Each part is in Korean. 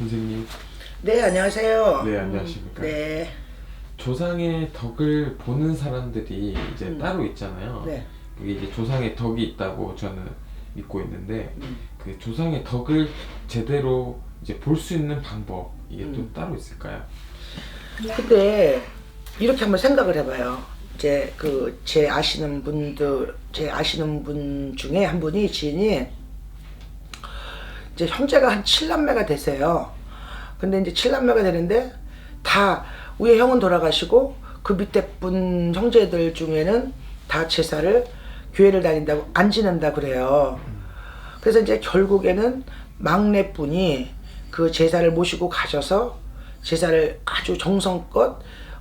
선생님, 네, 안녕하세요. 네 안녕하십니까. 네, 조상의 덕을 보는 사람들이 이제 음. 따로 있잖아요. 네. 그게 이제 조상의 덕이 있다고 저는 믿고 있는데 음. 그 조상의 덕을 제대로 이제 볼 수 있는 방법 이게 음. 또 따로 있을까요? 근데 이렇게 한번 생각을 해봐요. 이제 그 제 아시는 분들, 제 아시는 분 중에 한 분이 지인이 이제 형제가 한 7남매가 되세요. 근데 이제 7남매가 되는데 다 위에 형은 돌아가시고 그 밑에 분 형제들 중에는 다 제사를 교회를 다닌다고 안 지낸다 그래요. 그래서 이제 결국에는 막내 분이 그 제사를 모시고 가셔서 제사를 아주 정성껏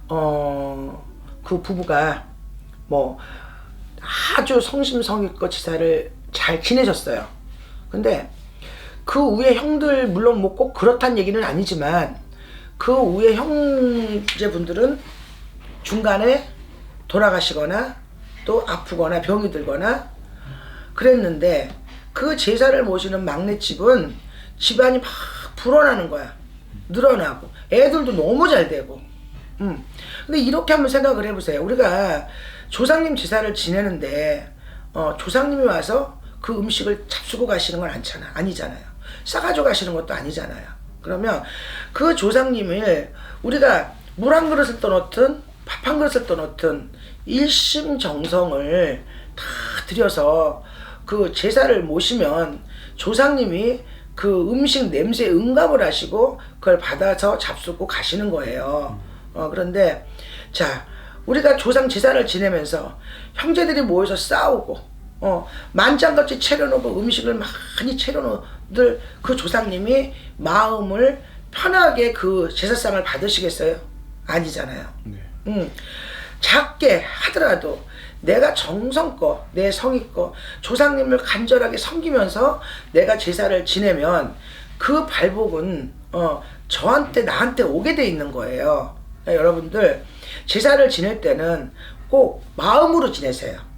어 그 부부가 뭐 아주 성심성의껏 제사를 잘 지내셨어요. 근데 그 위에 형들 물론 뭐 꼭 그렇단 얘기는 아니지만 그 위에 형제분들은 중간에 돌아가시거나 또 아프거나 병이 들거나 그랬는데 그 제사를 모시는 막내집은 집안이 막 불어나는 거야. 늘어나고 애들도 너무 잘 되고. 음. 근데 이렇게 한번 생각을 해보세요. 우리가 조상님 제사를 지내는데 어, 조상님이 와서 그 음식을 잡수고 가시는 건 않잖아. 아니잖아요. 싸가지고 가시는 것도 아니잖아요. 그러면 그 조상님을 우리가 물 한 그릇을 떠놓든 밥 한 그릇을 떠놓든 일심정성을 다 들여서 그 제사를 모시면 조상님이 그 음식 냄새에 응답을 하시고 그걸 받아서 잡수고 가시는 거예요. 어, 그런데 자 우리가 조상 제사를 지내면서 형제들이 모여서 싸우고 어, 만장같이 차려놓고 음식을 많이 차려놓을 그 조상님이 마음을 편하게 그 제사상을 받으시겠어요? 아니잖아요. 네. 음, 작게 하더라도 내가 정성껏 내 성의껏 조상님을 간절하게 섬기면서 내가 제사를 지내면 그 발복은 어, 저한테 나한테 오게 돼 있는 거예요. 그러니까 여러분들 제사를 지낼 때는 꼭 마음으로 지내세요.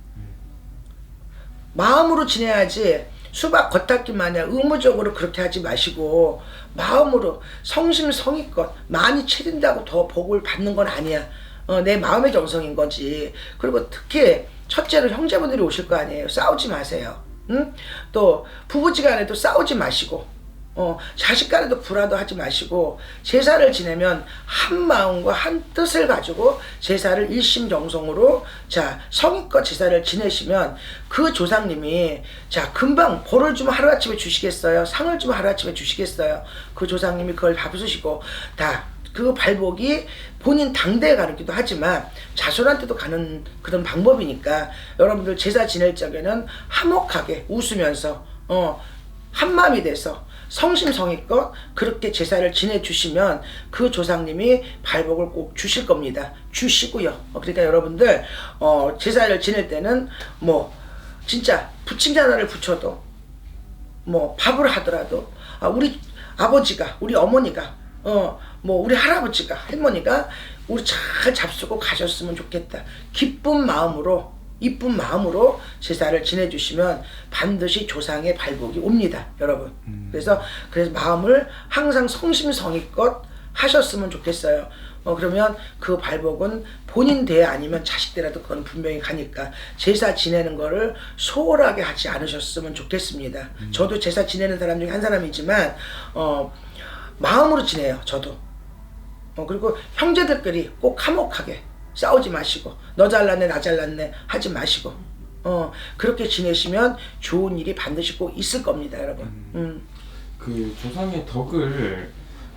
마음으로 지내야지 수박 겉핥기 마냥 의무적으로 그렇게 하지 마시고 마음으로 성심성의껏 많이 차린다고 더 복을 받는 건 아니야. 어, 내 마음의 정성인 거지. 그리고 특히 첫째로 형제분들이 오실 거 아니에요. 싸우지 마세요. 응? 또 부부지간에도 싸우지 마시고 어, 자식 간에도 불화도 하지 마시고 제사를 지내면 한 마음과 한 뜻을 가지고 제사를 일심정성으로 자 성의껏 제사를 지내시면 그 조상님이 자 금방 벌을 주면 하루아침에 주시겠어요? 상을 주면 하루아침에 주시겠어요? 그 조상님이 그걸 다 부수시고 다 그 발복이 본인 당대에 가기도 하지만 자손한테도 가는 그런 방법이니까 여러분들 제사 지낼 적에는 화목하게 웃으면서 어 한마음이 돼서 성심성의껏 그렇게 제사를 지내주시면 그 조상님이 발복을 꼭 주실 겁니다. 주시고요. 어, 그러니까 여러분들 어, 제사를 지낼 때는 뭐 진짜 부침개 하나를 붙여도 뭐 밥을 하더라도 아, 우리 아버지가 우리 어머니가 어 뭐 우리 할아버지가 할머니가 우리 잘 잡수고 가셨으면 좋겠다 기쁜 마음으로 이쁜 마음으로 제사를 지내주시면 반드시 조상의 발복이 옵니다 여러분. 그래서 그래서 마음을 항상 성심성의껏 하셨으면 좋겠어요. 어 그러면 그 발복은 본인 대 아니면 자식 대라도 그건 분명히 가니까 제사 지내는 거를 소홀하게 하지 않으셨으면 좋겠습니다. 저도 제사 지내는 사람 중에 한 사람이지만 어 마음으로 지내요 저도. 어, 그리고 형제들끼리 꼭 화목하게 싸우지 마시고 너 잘났네 나 잘났네 하지 마시고 어 그렇게 지내시면 좋은 일이 반드시 꼭 있을 겁니다 여러분 음. 그 조상의 덕을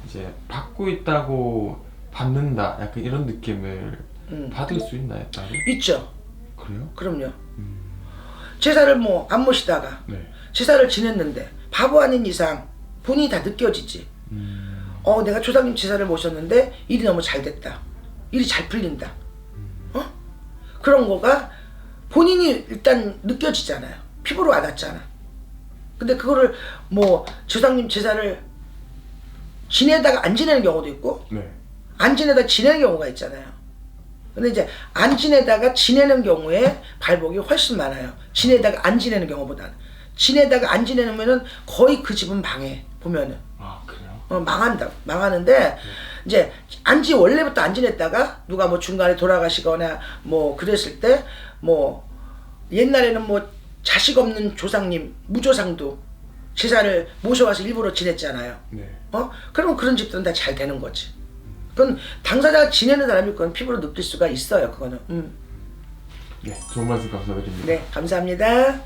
이제 받고 있다고 받는다 약간 이런 느낌을 음. 받을 수 있나요 따로? 있죠 그래요? 그럼요 제사를 뭐 안 모시다가 네. 제사를 지냈는데 바보 아닌 이상 본인이 다 느껴지지 음, 어 내가 조상님 제사를 모셨는데 일이 너무 잘 됐다 일이 잘 풀린다 어 그런 거가 본인이 일단 느껴지잖아요 피부로 와닿잖아 근데 그거를 뭐 조상님 제사를 지내다가 안 지내는 경우도 있고 네. 안 지내다 지내는 경우가 있잖아요 근데 이제 안 지내다가 지내는 경우에 발복이 훨씬 많아요 지내다가 안 지내는 경우보다는 지내다가 안 지내면은 거의 그 집은 방해 보면은 아 그래요? 어, 망한다. 망하는데 이제 안지 원래부터 안 지냈다가 누가 뭐 중간에 돌아가시거나 뭐 그랬을 때 뭐 옛날에는 뭐 자식 없는 조상님 무조상도 제사를 모셔와서 일부러 지냈잖아요. 네. 어? 그러면 그런 집들은 다 잘 되는 거지. 그건 당사자가 지내는 사람이 그건 피부로 느낄 수가 있어요. 그거는. 음. 네, 좋은 말씀 감사드립니다. 네, 감사합니다.